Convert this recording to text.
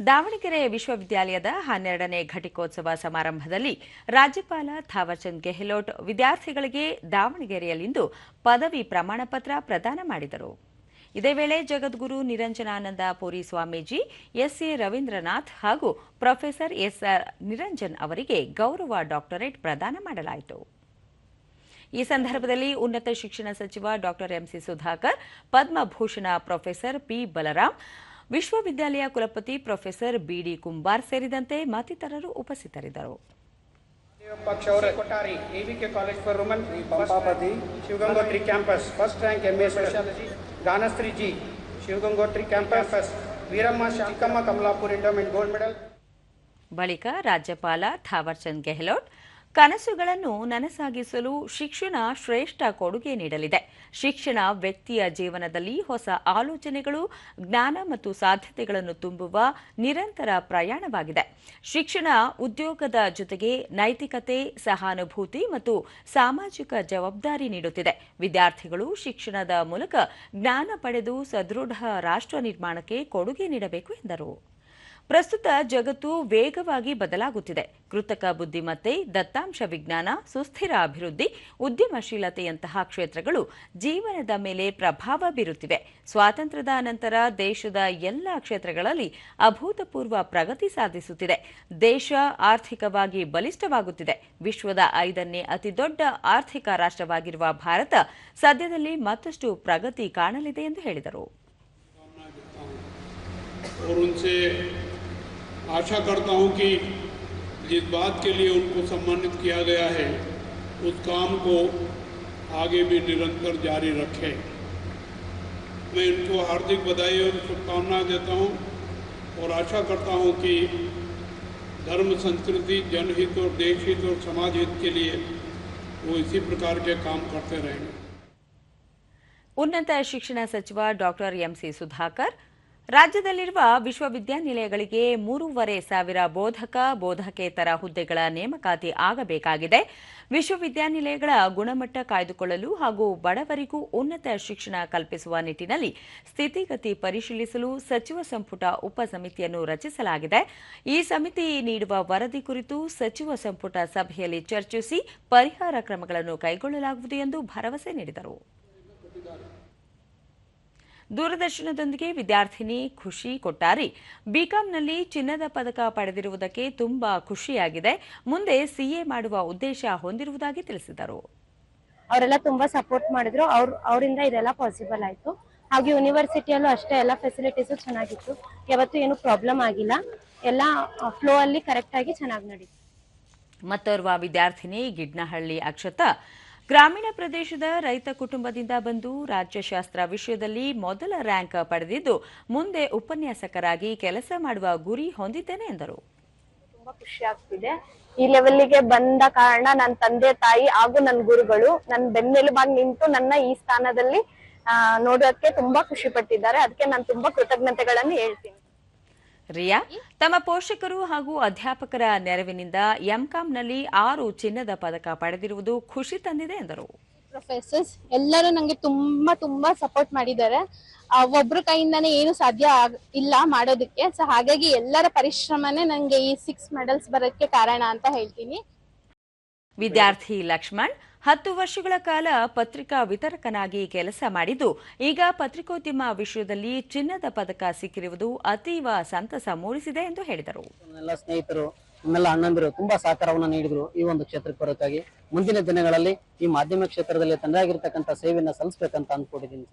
ದಾವಣಗೆರೆ ವಿಶ್ವವಿದ್ಯಾಲಯದ ಹನ್ನೆರಡನೇ ಘಟಿಕೋತ್ಸವ ಸಮಾರಂಭದಲ್ಲಿ ರಾಜ್ಯಪಾಲ ಥಾವರ್ಚಂದ್ ಗೆಹ್ಲೋಟ್ ವಿದ್ಯಾರ್ಥಿಗಳಿಗೆ ದಾವಣಗೆರೆಯಲ್ಲಿಂದು ಪದವಿ ಪ್ರಮಾಣ ಪತ್ರ ಪ್ರದಾನ ಮಾಡಿದರು. ಇದೇ ವೇಳೆ ಜಗದ್ಗುರು ನಿರಂಜನಾನಂದ ಪುರಿ ಸ್ವಾಮೀಜಿ, ಎಸ್ಎ ರವೀಂದ್ರನಾಥ್ ಹಾಗೂ ಪ್ರೊಫೆಸರ್ ಎಸ್ಆರ್ ನಿರಂಜನ್ ಅವರಿಗೆ ಗೌರವ ಡಾಕ್ಟರೇಟ್ ಪ್ರದಾನ ಮಾಡಲಾಯಿತು. ಈ ಸಂದರ್ಭದಲ್ಲಿ ಉನ್ನತ ಶಿಕ್ಷಣ ಸಚಿವ doctor MC Sudhakar, Padmabhushan professor P Balaram ವಿಶ್ವವಿದ್ಯಾಲಯ ಕುಲಪತಿ ಪ್ರೊಫೆಸರ್ ಬಿಡಿ ಕುಂಬಾರ್ ಸೇರಿದಂತೆ ಮತ್ತಿತರರು ಉಪಸ್ಥಿತರಿದ್ದರು. Kottari AVK college for woman Pampapati. Shivagangotri campus. First rank M A sociology Ganashree G Shivagangotri campus. Veeramma Chikkamma Kamalapur endowment gold medal. ಬಳಿಕ ರಾಜ್ಯಪಾಲ ಥಾವರ್ಚಂದ್ ಗೆಹ್ಲೋಟ್ ಕನಸುಗಳನ್ನು ನನಸಾಗಿಸಲು ಶಿಕ್ಷಣ ಶ್ರೇಷ್ಠ ಕೊಡುಗೆ ನೀಡಲಿದೆ. ಶಿಕ್ಷಣ ವ್ಯಕ್ತಿಯ ಜೀವನದಲ್ಲಿ ಹೊಸ ಆಲೋಚನೆಗಳು, ಜ್ಞಾನ ಮತ್ತು ಸಾಧ್ಯತೆಗಳನ್ನು ತುಂಬುವ ನಿರಂತರ ಪ್ರಯಾಣವಾಗಿದೆ. ಶಿಕ್ಷಣ ಉದ್ಯೋಗದ ಜೊತೆಗೆ ನೈತಿಕತೆ, ಸಹಾನುಭೂತಿ ಮತ್ತು ಸಾಮಾಜಿಕ ಜವಾಬ್ದಾರಿ ನೀಡುತ್ತಿದೆ. ವಿದ್ಯಾರ್ಥಿಗಳು ಶಿಕ್ಷಣದ ಮೂಲಕ ಜ್ಞಾನ ಪಡೆದು ಸದೃಢ ರಾಷ್ಟ್ರ ನಿರ್ಮಾಣಕ್ಕೆ ಕೊಡುಗೆ ನೀಡಬೇಕು ಎಂದರು. ಪ್ರಸ್ತುತ ಜಗತ್ತು ವೇಗವಾಗಿ ಬದಲಾಗುತ್ತಿದೆ. ಕೃತಕ ಬುದ್ಧಿಮತ್ತೆ, ದತ್ತಾಂಶ ವಿಜ್ಞಾನ, ಸುಸ್ಥಿರ ಅಭಿವೃದ್ಧಿ, ಉದ್ಯಮಶೀಲತೆಯಂತಹ ಕ್ಷೇತ್ರಗಳು ಜೀವನದ ಮೇಲೆ ಪ್ರಭಾವ ಬೀರುತ್ತಿವೆ. ಸ್ವಾತಂತ್ರ್ಯದ ನಂತರ ದೇಶದ ಎಲ್ಲ ಕ್ಷೇತ್ರಗಳಲ್ಲಿ ಅಭೂತಪೂರ್ವ ಪ್ರಗತಿ ಸಾಧಿಸುತ್ತಿದೆ. ದೇಶ ಆರ್ಥಿಕವಾಗಿ ಬಲಿಷ್ಠವಾಗುತ್ತಿದೆ. ವಿಶ್ವದ ಐದನೇ ಅತಿದೊಡ್ಡ ಆರ್ಥಿಕ ರಾಷ್ಟ್ರವಾಗಿರುವ ಭಾರತ ಸದ್ಯದಲ್ಲಿ ಮತ್ತಷ್ಟು ಪ್ರಗತಿ ಕಾಣಲಿದೆ ಎಂದು ಹೇಳಿದರು. आशा करता हूं कि जिस बात के लिए उनको सम्मानित किया गया है उस काम को आगे भी निरंतर जारी रखें मैं इनको हार्दिक बधाई और शुभकामनाएं देता हूं और आशा करता हूं कि धर्म संस्कृति जनहित और देश हित और समाज हित के लिए वो इसी प्रकार के काम करते रहेंगे ಉನ್ನತ ಶಿಕ್ಷಣ ಸಚಿವ ಡಾಕ್ಟರ್ ಎಂಸಿ ಸುಧಾಕರ್ ರಾಜ್ಯದಲ್ಲಿರುವ ವಿಶ್ವವಿದ್ಯಾನಿಲಯಗಳಿಗೆ ಮೂರುವರೆ ಸಾವಿರ ಬೋಧಕ, ಬೋಧಕೇತರ ಹುದ್ದೆಗಳ ನೇಮಕಾತಿ ಆಗಬೇಕಾಗಿದೆ. ವಿಶ್ವವಿದ್ಯಾನಿಲಯಗಳ ಗುಣಮಟ್ಟ ಕಾಯ್ದುಕೊಳ್ಳಲು ಹಾಗೂ ಬಡವರಿಗೂ ಉನ್ನತ ಶಿಕ್ಷಣ ಕಲ್ಪಿಸುವ ನಿಟ್ಟಿನಲ್ಲಿ ಸ್ಥಿತಿಗತಿ ಪರಿಶೀಲಿಸಲು ಸಚಿವ ಸಂಪುಟ ಉಪಸಮಿತಿಯನ್ನು ರಚಿಸಲಾಗಿದೆ. ಈ ಸಮಿತಿ ನೀಡುವ ವರದಿ ಕುರಿತು ಸಚಿವ ಸಂಪುಟ ಸಭೆಯಲ್ಲಿ ಚರ್ಚಿಸಿ ಪರಿಹಾರ ಕ್ರಮಗಳನ್ನು ಕೈಗೊಳ್ಳಲಾಗುವುದು ಎಂದು ಭರವಸೆ ನೀಡಿದರು. ದೂರದರ್ಶನದೊಂದಿಗೆ ವಿದ್ಯಾರ್ಥಿನಿ ಖುಷಿ ಕೊಟ್ಟಾರಿ. ಬಿಕಾಂನಲ್ಲಿ ಚಿನ್ನದ ಪದಕ ಪಡೆದಿರುವುದಕ್ಕೆ ತುಂಬಾ ಖುಷಿಯಾಗಿದೆ. ಮುಂದೆ ಸಿಎ ಮಾಡುವ ಉದ್ದೇಶ ಹೊಂದಿರುವುದಾಗಿ ತಿಳಿಸಿದರು. ಅವರೆಲ್ಲ ತುಂಬಾ ಸಪೋರ್ಟ್ ಮಾಡಿದ್ರು. ಅವ್ರ ಅವರಿಂದ ಇದೆಲ್ಲ ಪಾಸಿಬಲ್ ಆಯ್ತು. ಹಾಗೆ ಯೂನಿವರ್ಸಿಟಿಯಲ್ಲೂ ಅಷ್ಟೇ ಎಲ್ಲ ಫೆಸಿಲಿಟೀಸ್ ಚೆನ್ನಾಗಿತ್ತು. ಯಾವತ್ತೂ ಏನು ಪ್ರಾಬ್ಲಮ್ ಆಗಿಲ್ಲ. ಎಲ್ಲ ಫ್ಲೋ ಅಲ್ಲಿ ಕರೆಕ್ಟ್ ಆಗಿ ಚೆನ್ನಾಗಿ ನಡೀತು. ಮತ್ತೋರ್ವ ವಿದ್ಯಾರ್ಥಿನಿ ಗಿಡ್ನಹಳ್ಳಿ ಅಕ್ಷತಾ ಗ್ರಾಮೀಣ ಪ್ರದೇಶದ ರೈತ ಕುಟುಂಬದಿಂದ ಬಂದು ರಾಜ್ಯಶಾಸ್ತ್ರ ವಿಷಯದಲ್ಲಿ ಮೊದಲ ರ್ಯಾಂಕ್ ಪಡೆದಿದ್ದು ಮುಂದೆ ಉಪನ್ಯಾಸಕರಾಗಿ ಕೆಲಸ ಮಾಡುವ ಗುರಿ ಹೊಂದಿದ್ದೇನೆ ಎಂದರು. ತುಂಬಾ ಖುಷಿ ಆಗ್ತಿದೆ. ಈ ಲೆವೆಲ್ಗೆ ಬಂದ ಕಾರಣ ನನ್ನ ತಂದೆ ತಾಯಿ ಹಾಗೂ ನನ್ನ ಗುರುಗಳು ನನ್ನ ಬೆನ್ನೆಲುಬಾಗಿ ನಿಂತು ನನ್ನ ಈ ಸ್ಥಾನದಲ್ಲಿ ಆ, ನೋಡೋದಕ್ಕೆ ತುಂಬಾ ಖುಷಿ ಪಟ್ಟಿದ್ದಾರೆ. ಅದಕ್ಕೆ ನಾನು ತುಂಬಾ ಕೃತಜ್ಞತೆಗಳನ್ನು ಹೇಳ್ತೀನಿ. ರಿಯಾ ತಮ್ಮ ಪೋಷಕರು ಹಾಗೂ ಅಧ್ಯಾಪಕರ ನೆರವಿನಿಂದ ಎಂಕಾಂನಲ್ಲಿ ಆರು ಚಿನ್ನದ ಪದಕ ಪಡೆದಿರುವುದು ಖುಷಿ ತಂದಿದೆ ಎಂದರು. ಪ್ರೊಫೆಸರ್ಸ್ ಎಲ್ಲರೂ ನಂಗೆ ತುಂಬಾ ತುಂಬಾ ಸಪೋರ್ಟ್ ಮಾಡಿದ್ದಾರೆ. ಒಬ್ರು ಕೈಯಿಂದಾನೇ ಏನು ಸಾಧ್ಯ ಇಲ್ಲ ಮಾಡೋದಕ್ಕೆ. ಸೊ ಹಾಗಾಗಿ ಎಲ್ಲರ ಪರಿಶ್ರಮನೇ ನಂಗೆ ಈ ಸಿಕ್ಸ್ ಮೆಡಲ್ಸ್ ಬರೋಕ್ಕೆ ಕಾರಣ ಅಂತ ಹೇಳ್ತೀನಿ. ವಿದ್ಯಾರ್ಥಿ ಲಕ್ಷ್ಮಣ್ ಹತ್ತು ವರ್ಷಗಳ ಕಾಲ ಪತ್ರಿಕಾ ವಿತರಕನಾಗಿ ಕೆಲಸ ಮಾಡಿದ್ದು, ಈಗ ಪತ್ರಿಕೋದ್ಯಮ ವಿಷಯದಲ್ಲಿ ಚಿನ್ನದ ಪದಕ ಸಿಕ್ಕಿರುವುದು ಅತೀವ ಸಂತಸ ಮೂಡಿಸಿದೆ ಎಂದು ಹೇಳಿದರು. ಎಲ್ಲ ಸ್ನೇಹಿತರು, ನಮ್ಮೆಲ್ಲ ಅಣ್ಣಂದಿರು ತುಂಬಾ ಸಹಕಾರವನ್ನು ನೀಡಿದ್ರು ಈ ಒಂದು ಕ್ಷೇತ್ರಕ್ಕೆ ಬರೋಕ್ಕಾಗಿ. ಮುಂದಿನ ದಿನಗಳಲ್ಲಿ ಈ ಮಾಧ್ಯಮ ಕ್ಷೇತ್ರದಲ್ಲಿ ತಂದಾಗಿರ್ತಕ್ಕಂಥ ಸೇವೆಯನ್ನು ಸಲ್ಲಿಸಬೇಕಂತ ಅನ್ಕೊಂಡಿದ್ದೀನಿ ಸರ್.